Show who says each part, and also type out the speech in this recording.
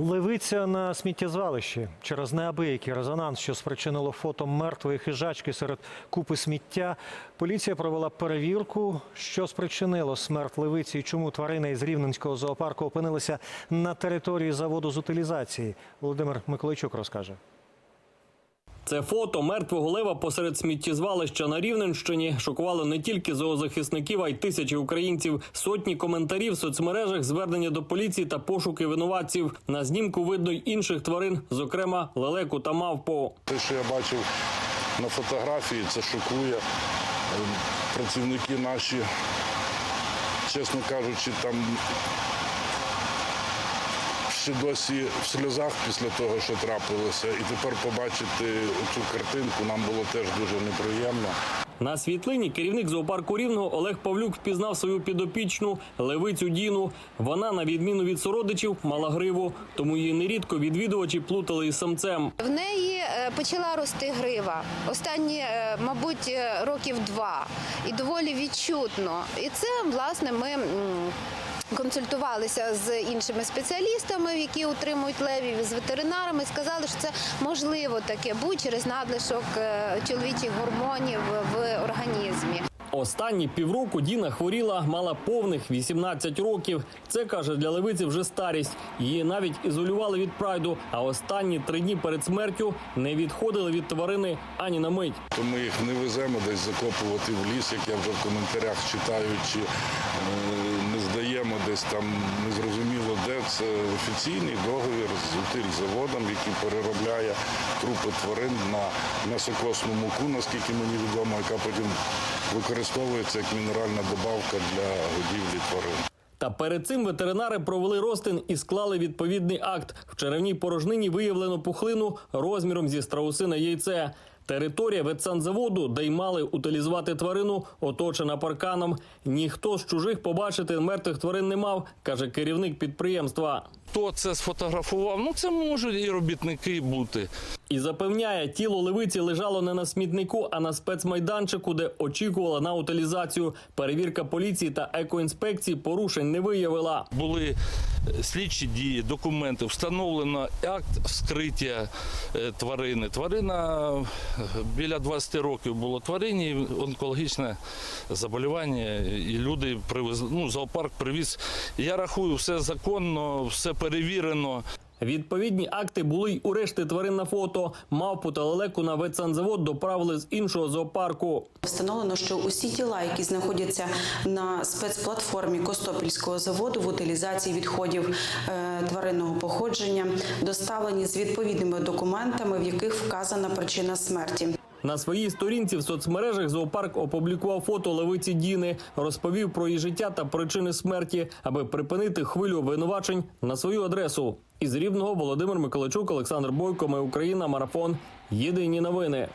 Speaker 1: Левиця на сміттєзвалищі через неабиякий резонанс, що спричинило фото мертвої хижачки серед купи сміття. Поліція провела перевірку, що спричинило смерть левиці і чому тварина із рівненського зоопарку опинилася на території заводу з утилізації. Володимир Миколайчук розкаже.
Speaker 2: Це фото мертвого лева посеред сміттєзвалища на Рівненщині шокувало не тільки зоозахисників, а й тисячі українців. Сотні коментарів в соцмережах, звернення до поліції та пошуки винуватців. На знімку видно й інших тварин, зокрема лелеку та мавпу.
Speaker 3: Те, що я бачив на фотографії, це шокує. Е, Працівники наші, чесно кажучи, там ще досі в сльозах після того, що трапилося. І тепер побачити цю картинку нам було теж дуже неприємно.
Speaker 2: На світлині керівник зоопарку рівного Олег Павлюк впізнав свою підопічну левицю Діну. Вона, на відміну від сородичів, мала гриву, тому її нерідко відвідувачі плутали із самцем.
Speaker 4: В неї е, почала рости грива. Останні, е, мабуть, е, років два. І доволі відчутно. І це, власне, ми. Консультувалися з іншими спеціалістами, які утримують левів, з ветеринарами, сказали, що це можливо таке будь через надлишок чоловічих гормонів в організмі.
Speaker 2: Останні півроку Діна хворіла, мала повних 18 років. Це каже для левиці вже старість. Її навіть ізолювали від прайду. А останні три дні перед смертю не відходили від тварини ані на мить.
Speaker 3: То ми їх не веземо десь закопувати в ліс, як я вже в коментарях читаю, чи е, десь там незрозуміло де. Це офіційний договір з утильзаводом, який переробляє трупи тварин на м'ясокосну муку, наскільки мені відомо, яка потім використовується як мінеральна добавка для годівлі тварин.
Speaker 2: Та перед цим ветеринари провели розтин і склали відповідний акт. В черевній порожнині виявлено пухлину розміром зі страусине яйце. Територія ветсанзаводу, де й мали утилізувати тварину, оточена парканом. Ніхто з чужих побачити мертвих тварин не мав, каже керівник підприємства.
Speaker 5: Хто це сфотографував? Ну це можуть і робітники бути.
Speaker 2: І запевняє, тіло левиці лежало не на смітнику, а на спецмайданчику, де очікувала на утилізацію. Перевірка поліції та екоінспекції порушень не виявила.
Speaker 5: Були слідчі дії, документи, встановлено акт вскриття е, тварини. Тварина е, біля 20 років було тварині, онкологічне заболівання, і люди привезли. Ну, зоопарк привіз. Я рахую, все законно, все перевірено.
Speaker 2: Відповідні акти були й у решти тварин на фото. Мавпу та лелеку на ветсанзавод доправили з іншого зоопарку.
Speaker 6: Встановлено, що усі тіла, які знаходяться на спецплатформі Костопільського заводу в утилізації відходів е, тваринного походження, доставлені з відповідними документами, в яких вказана причина смерті.
Speaker 2: На своїй сторінці в соцмережах зоопарк опублікував фото левиці Діни, розповів про її життя та причини смерті, аби припинити хвилю обвинувачень на свою адресу. Із рівного Володимир Миколачук, Олександр Бойко. Ми Україна. Марафон. Єдині новини.